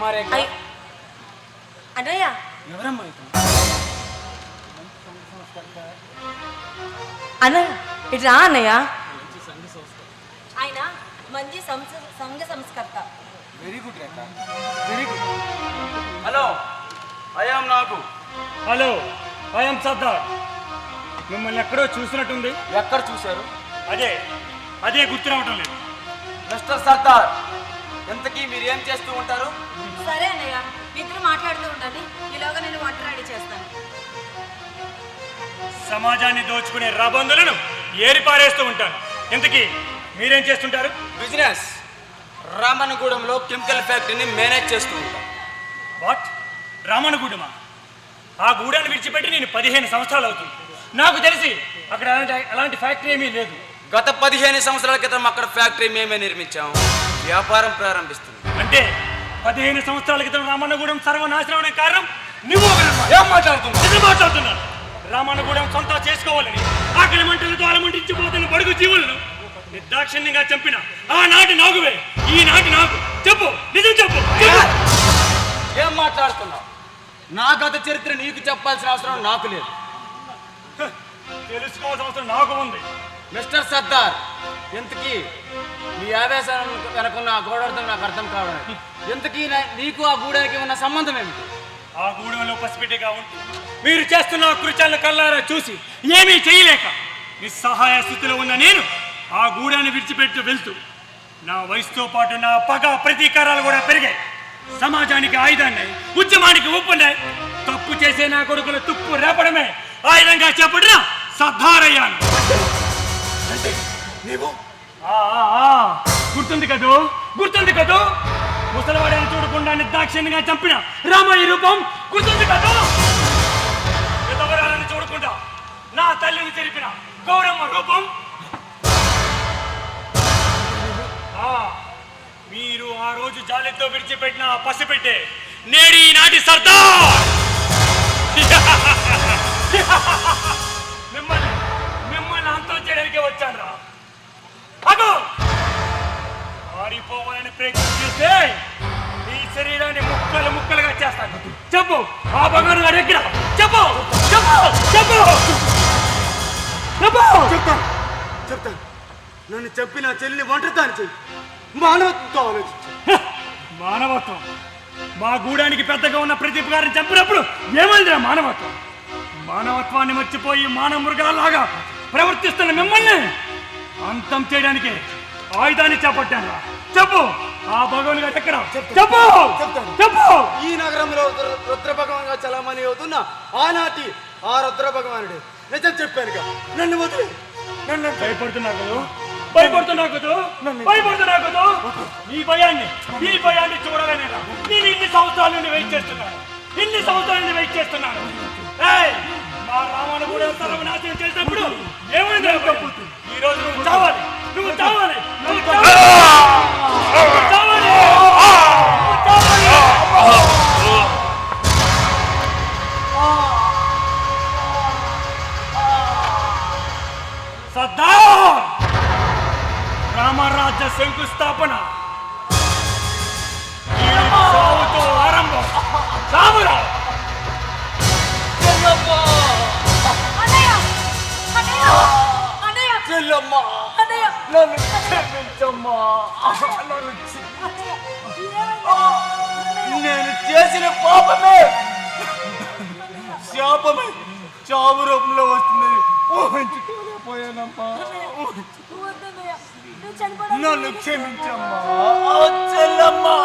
అమ్మారే అయ్ అన్నయ్య. ఎవరమ్మా అన్నయ్య ఇటు రా అన్నయ్య. ఆయన మంచి సంఘ సంస్కర్త. Very good Rekha. Very good hello I'm నాకు హలో ఐఎమ్ సర్దార్ మిమ్మల్ని ఎక్కడో చూసినట్టుంది? ఎక్కడ చూశారు? అదే అదే గుర్తు రావటం లేదు. మిస్టర్ సర్దార్ ఎంతకీ మీరు ఏం చేస్తూ ఉంటారు? సరే అన్నయ్య ఇద్దరు మాట్లాడుతూ ఉండండి. ఈలోగా నేను వంట రెడీ చేస్తాను. సమాజాన్ని దోచుకునే రాబందులను ఏరి పారేస్తూ ఉంటాను. ఇంతకీ మీరేం చేస్తుంటారు? బిజినెస్. రామన్నగూడెంలో కెమికల్ ఫ్యాక్టరీని మేనేజ్ చేస్తూ ఉంటాం. వాట్? రామణగూడెమా ఆ గూడాన్ని విడిచిపెట్టి నేను పదిహేను సంవత్సరాలు అవుతుంది. నాకు తెలిసి అక్కడ అలాంటి అలాంటి ఫ్యాక్టరీ ఏమీ లేదు. గత పదిహేను సంవత్సరాల క్రితం అక్కడ ఫ్యాక్టరీ మేమే నిర్మించాం. వ్యాపారం ప్రారంభిస్తుంది. అంటే పదిహేను సంవత్సరాల క్రితం రామన్నగూడెం సర్వనాశనం అనే కారణం నువ్వు. ఏం మాట్లాడుతున్నావు? మాట్లాడుతున్నాను రామన్నగూడెం సొంత చేసుకోవాలని ఆకలి మంటలతో అలమంటించిపోతున్న బడుగు జీవులను నిర్దాక్షిణ్యంగా చంపిన ఆనాటి నాగువే ఈనాటి నాకు చెప్పు నిజం చెప్పు చెప్పు. ఏం? మాట్లాడుతున్నావు? నా గత చరిత్ర నీకు చెప్పాల్సిన అవసరం నాకు లేదు. తెలుసుకోవాల్సిన అవసరం నాకు ఉంది. మిస్టర్ సర్దార్ ఎంతకీ నీ ఆవేశాలను వెనకున్న ఆ గోడార్థం నాకు అర్థం కావడం ఎంతకీ నీకు ఆ గూడానికి ఉన్న సంబంధం ఏమిటి? ఆ గూడెంలో పసిపిటిగా ఉంటూ మీరు చేస్తున్న కృత్యాలను కల్లారా చూసి ఏమీ చేయలేక నిస్సహాయ స్థితిలో ఉన్న నేను ఆ గూడాన్ని విడిచిపెట్టి వెళ్తూ నా వయసుతో పాటు నా పగ ప్రతీకారాలు కూడా పెరిగాయి. సమాజానికి ఆయుధాన్ని ఉద్యమానికి ఉప్పున్నాయి తప్పు చేసే నా కొడుకుల తుప్పు రేపడమే ఆయుధంగా చేపట్టిన సద్ధారయ్యాను నీవు? గుర్తుంది కదూ? గుర్తుంది కదూ? ముసలివాడని చూడకుండా నిర్దాక్షిణ్యంగా చంపిన రామయ్య రూపం గుర్తుంది కదూ? విధవరాలని చూడకుండా నా తల్లిని తెలిపిన గౌరమ్మ రూపం? ఆ, మీరు ఆ రోజు జాలితో విడిచిపెట్టిన పసిపెట్టే నేడి నాటి సర్దార్! పారిపోవాలని ప్రయత్నం చేస్తే నీ శరీరాన్ని ముక్కలు ముక్కలుగా చేస్తాను. చెప్పు. ఆ భగవాన్ గారు ఎక్కడ చెప్పు. చెప్పు. చెప్పు. చెప్పు. చెప్తాను. చెప్తాను. నన్ను చెప్పి నా చెల్లి ఒంటరితాను చెయ్యి. మానవత్వంతో ఆలోచించు! మానవత్వం. మా గూడానికి పెద్దగా ఉన్న ప్రదీప్ గారిని చంపినప్పుడు ఏమైందిరా మానవత్వం? మానవత్వాన్ని మర్చిపోయి మానవ మృగాలాగా ప్రవర్తిస్తున్న మిమ్మల్ని అంతం చేయడానికి ఆయుధాన్ని చేపట్టాను చెప్పు. ఆ భగవాన్ గారు ఎక్కడ? చెప్పు. చెప్పు. ఈ నగరంలో రుద్ర- రుద్ర భగవాన్గా చలామణి అవుతున్న ఆనాటి ఆ రుద్ర భగవానుడు. నిజం చెప్పానుగా. నన్ను వదిలే. నన్ను. భయపడుతున్నా కదూ? భయపడుతున్నా కదూ? భయపడుతున్నా కదూ? ఈ భయాన్ని ఈ భయాన్ని చూడాలని రా. నేను ఇన్ని సంవత్సరాల నుండి వెయిట్ చేస్తున్నాను. ఇన్ని సంవత్సరాల నుండి వెయిట్ చేస్తున్నాను. మా రామాను కూడా సర్వనాశనం చేసినప్పుడు ఏమైంది రామరాజ్య శంకుస్థాపన. ఈ సావుతో ఆరంభం అన్నయ్య నన్ను క్షమించమ్మా. నన్ను నేను చేసిన పాపమే. శాపమే. చావు రూపంలో వస్తుంది. ఊహించుకోలేకపోయానమ్మా. ఊహించు- వద్దన్నయ్య నువ్వు చనిపోవడం నన్ను క్షమించమ్మా. చెల్లమ్మా